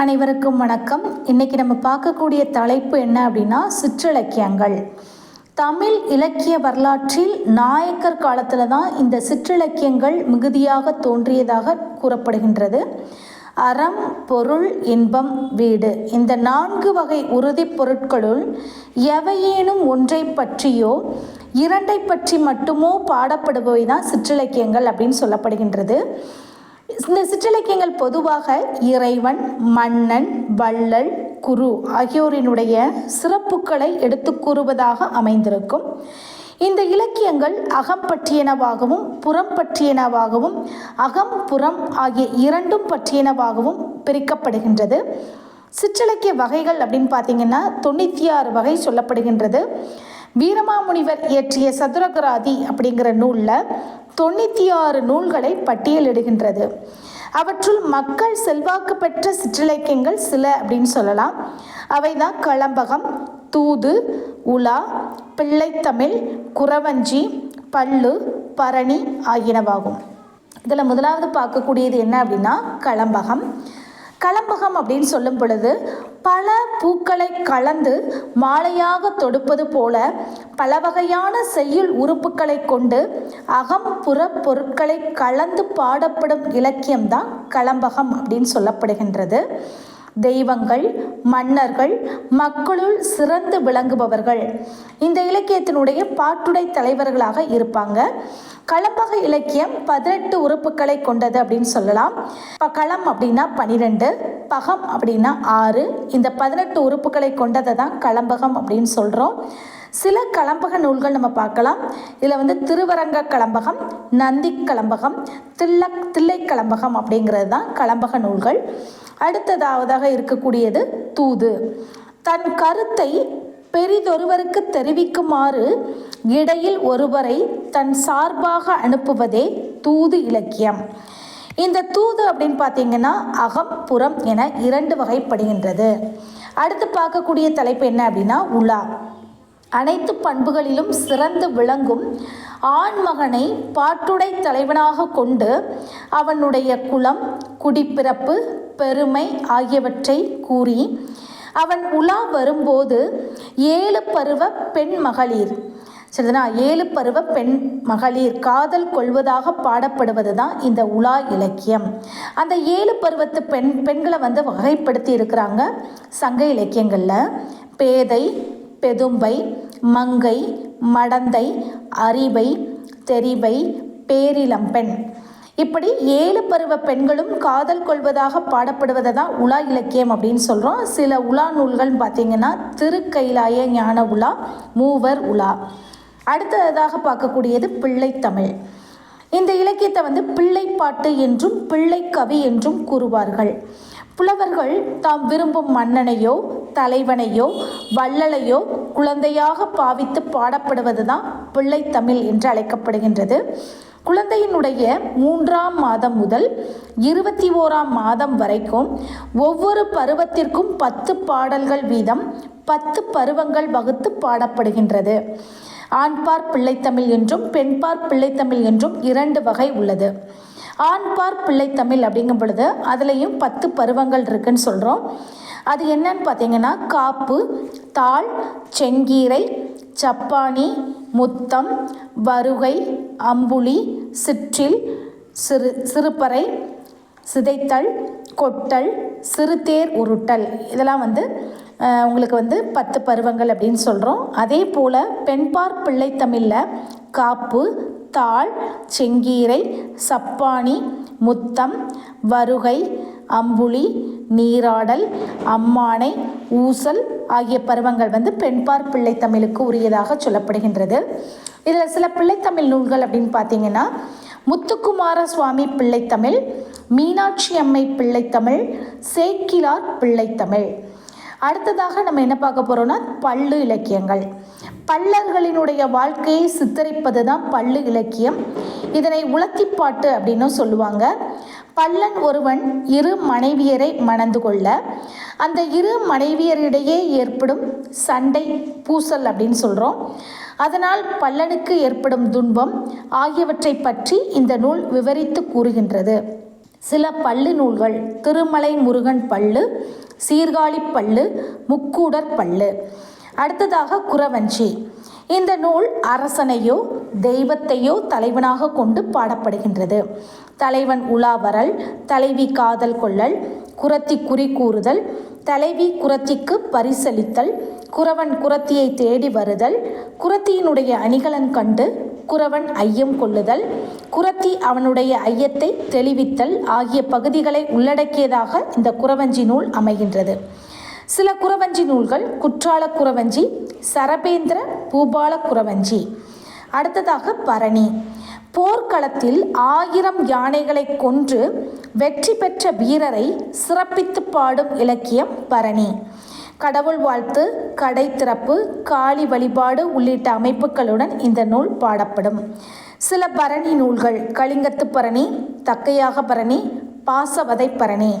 அனைவருக்கும் வணக்கம். இன்னைக்கு நம்ம பார்க்கக்கூடிய தலைப்பு என்ன அப்படின்னா சிற்றிலக்கியங்கள். தமிழ் இலக்கிய வரலாற்றில் நாயக்கர் காலத்தில் தான் இந்த சிற்றிலக்கியங்கள் மிகுதியாக தோன்றியதாக கூறப்படுகின்றது. அறம் பொருள் இன்பம் வீடு இந்த நான்கு வகை உறுதிப் பொருட்களுள் எவையேனும் ஒன்றை பற்றியோ இரண்டை பற்றி மட்டுமோ பாடப்படுபவை தான் சிற்றிலக்கியங்கள் அப்படின்னு சொல்லப்படுகின்றது. இந்த சிற்றிலக்கியங்கள் பொதுவாக இறைவன் மன்னன் வள்ளல் குரு ஆகியோரினுடைய சிறப்புகளை எடுத்து கூறுவதாக அமைந்திருக்கும். இந்த இலக்கியங்கள் அகம் பற்றியனவாகவும் புறம் பற்றியனவாகவும் அகம் புறம் ஆகிய இரண்டும் பற்றியனவாகவும் பிரிக்கப்படுகின்றது. சிற்றிலக்கிய வகைகள் அப்படின்னு பார்த்தீங்கன்னா தொண்ணூற்றி ஆறு வகை சொல்லப்படுகின்றது. வீரமாமுனிவர் இயற்றிய சதுரகராதி அப்படிங்கிற நூலில் தொண்ணூற்றி ஆறு நூல்களை பட்டியலிடுகின்றது. அவற்றுள் மக்கள் செல்வாக்கு பெற்ற சிற்றிலக்கியங்கள் சில அப்படின்னு சொல்லலாம். அவைதான் களம்பகம் தூது உலா பிள்ளைத்தமிழ் குறவஞ்சி பல்லு பரணி ஆகியனவாகும். இதில் முதலாவது பார்க்கக்கூடியது என்ன அப்படின்னா களம்பகம். களம்பகம் அப்படின்னு சொல்லும் பொழுது பல பூக்களை கலந்து மாலையாக தொடுப்பது போல பல வகையான செய்யுள் உறுப்புகளை கொண்டு அகம்புற பொருட்களை கலந்து பாடப்படும் இலக்கியம்தான் கலம்பகம் அப்படின்னு சொல்லப்படுகின்றது. தெய்வங்கள் மன்னர்கள் மக்களுள் சிறந்து விளங்குபவர்கள். இந்த இலக்கியத்தினுடைய பாட்டுடை தலைவர்களாக இருப்பாங்க. களம்பக இலக்கியம் பதினெட்டு உறுப்புகளை கொண்டது அப்படின்னு சொல்லலாம். இப்போ களம் அப்படின்னா பனிரெண்டு பகம் அப்படின்னா ஆறு. இந்த பதினெட்டு உறுப்புகளை கொண்டதை தான் களம்பகம் அப்படின்னு சொல்கிறோம் சில கலம்பக நூல்கள் நம்ம பார்க்கலாம். இதில் வந்து திருவரங்க களம்பகம் நந்தி களம்பகம் தில்ல தில்லை கலம்பகம் அப்படிங்கிறது தான் கலம்பக நூல்கள். அடுத்ததாவதாக இருக்கக்கூடியது தூது. தன் கருத்தை பெரிதொருவருக்கு தெரிவிக்குமாறு இடையில் ஒருவரை தன் சார்பாக அனுப்புவதே தூது இலக்கியம். இந்த தூது அப்படின்னு பார்த்தீங்கன்னா அகம் புறம் என இரண்டு வகைப்படுகின்றது. அடுத்து பார்க்கக்கூடிய தலைப்பு என்ன அப்படின்னா உலா. அனைத்து பண்புகளிலும் சிறந்து விளங்கும் ஆண்மகனை பாட்டுடை தலைவனாக கொண்டு அவனுடைய குலம் குடிப்பிறப்பு பெருமை ஆகியவற்றை கூறி அவன் உலா வரும்போது ஏழு பருவ பெண் மகளிர். சரிதானா? ஏழு பருவ பெண் மகளிர் காதல் கொள்வதாக பாடப்படுவது தான் இந்த உலா இலக்கியம். அந்த ஏழு பருவத்து பெண் பெண்களை வந்து வகைப்படுத்தி இருக்கிறாங்க சங்க இலக்கியங்களில். பேதை பெதும்பை மங்கை மடந்தை அரிபை தெரிவை பேரிளம்பெண் இப்படி ஏழு பருவ பெண்களும் காதல் கொள்வதாக பாடப்படுவதை தான் உலா இலக்கியம் அப்படின்னு சொல்கிறோம் சில உலா நூல்கள் பார்த்திங்கன்னா திருக்கைலாய ஞான உலா மூவர் உலா. அடுத்ததாக பார்க்கக்கூடியது பிள்ளைத்தமிழ். இந்த இலக்கியத்தை வந்து பிள்ளைப்பாட்டு என்றும் பிள்ளைக்கவி என்றும் கூறுவார்கள். புலவர்கள் தாம் விரும்பும் மன்னனையோ தலைவனையோ வள்ளலையோ குழந்தையாக பாவித்து பாடப்படுவது தான் பிள்ளைத்தமிழ் என்று அழைக்கப்படுகின்றது. குழந்தையினுடைய மூன்றாம் மாதம் முதல் இருபத்தி ஓராம் மாதம் வரைக்கும் ஒவ்வொரு பருவத்திற்கும் பத்து பாடல்கள் வீதம் பத்து பருவங்கள் வகுத்து பாடப்படுகின்றது. ஆண்பார் பிள்ளைத்தமிழ் என்றும் பெண்பார் பிள்ளைத்தமிழ் என்றும் இரண்டு வகை உள்ளது. ஆண்பார் பிள்ளைத்தமிழ் அப்படிங்கும் பொழுது அதுலேயும் பத்து பருவங்கள் இருக்குன்னு சொல்கிறோம் அது என்னன்னு பார்த்தீங்கன்னா காப்பு தாள் செங்கீரை சப்பானி முத்தம் வருகை அம்புலி சிற்றில் சிறு சிறுபறை சிதைத்தல் கொட்டல் சிறுதேர் உருட்டல். இதெல்லாம் வந்து உங்களுக்கு வந்து பத்து பருவங்கள் அப்படின்னு சொல்கிறோம் அதே போல் பெண்பார் பிள்ளைத்தமிழில் காப்பு தாள் செங்கீரை சப்பானி முத்தம் வருகை அம்புலி நீராடல் அம்மானை ஊசல் ஆகிய பருவங்கள் வந்து பெண்பார் பிள்ளைத்தமிழுக்கு உரியதாக சொல்லப்படுகின்றது. இதில் சில பிள்ளைத்தமிழ் நூல்கள் அப்படின்னு பார்த்தீங்கன்னா முத்துக்குமார சுவாமி பிள்ளைத்தமிழ் மீனாட்சி அம்மை பிள்ளைத்தமிழ் சேக்கிலார் பிள்ளைத்தமிழ் அடுத்ததாக நம்ம என்ன பார்க்க போகிறோம்னா பள்ளு இலக்கியங்கள். பல்லர்களினுடைய வாழ்க்கையை சித்தரிப்பது தான் பள்ளு இலக்கியம். இதனை உளத்திப்பாட்டு அப்படின்னும் சொல்லுவாங்க. பல்லன் ஒருவன் இரு மனைவியரை மணந்து கொள்ள அந்த இரு மனைவியரிடையே ஏற்படும் சண்டை பூசல் அப்படின்னு சொல்கிறோம் அதனால் பல்லனுக்கு ஏற்படும் துன்பம் ஆகியவற்றை பற்றி இந்த நூல் விவரித்து கூறுகின்றது. சில பள்ளு நூல்கள் திருமலை முருகன் பள்ளு சீர்காழி பள்ளு முக்கூடர் பள்ளு அடுத்ததாக குறவஞ்சி. இந்த நூல் அரசனையோ தெய்வத்தையோ தலைவனாக கொண்டு பாடப்படுகின்றது. தலைவன் உலாவரல் தலைவி காதல் கொள்ளல் குரத்தி குறி கூறுதல் தலைவி குரத்திக்கு பரிசளித்தல் குறவன் குரத்தியை தேடி வருதல் குரத்தியினுடைய அணிகலன் கண்டு குறவன் ஐயம் கொள்ளுதல் குரத்தி அவனுடைய ஐயத்தை தெளிவித்தல் ஆகிய பகுதிகளை உள்ளடக்கியதாக இந்த குறவஞ்சி நூல் அமைகின்றது. சில குறவஞ்சி நூல்கள் குற்றால குறவஞ்சி சரபேந்திர பூபால குறவஞ்சி அடுத்ததாக பரணி. போர்க்களத்தில் ஆயிரம் யானைகளை கொன்று வெற்றி பெற்ற வீரரை சிறப்பித்து பாடும் இலக்கியம் பரணி. கடவுள் வாழ்த்து கடை திறப்பு காளி வழிபாடு உள்ளிட்ட அமைப்புகளுடன் இந்த நூல் பாடப்படும். சில பரணி நூல்கள் கலிங்கத்து பரணி தக்கையாக பரணி பாசவதை பரணி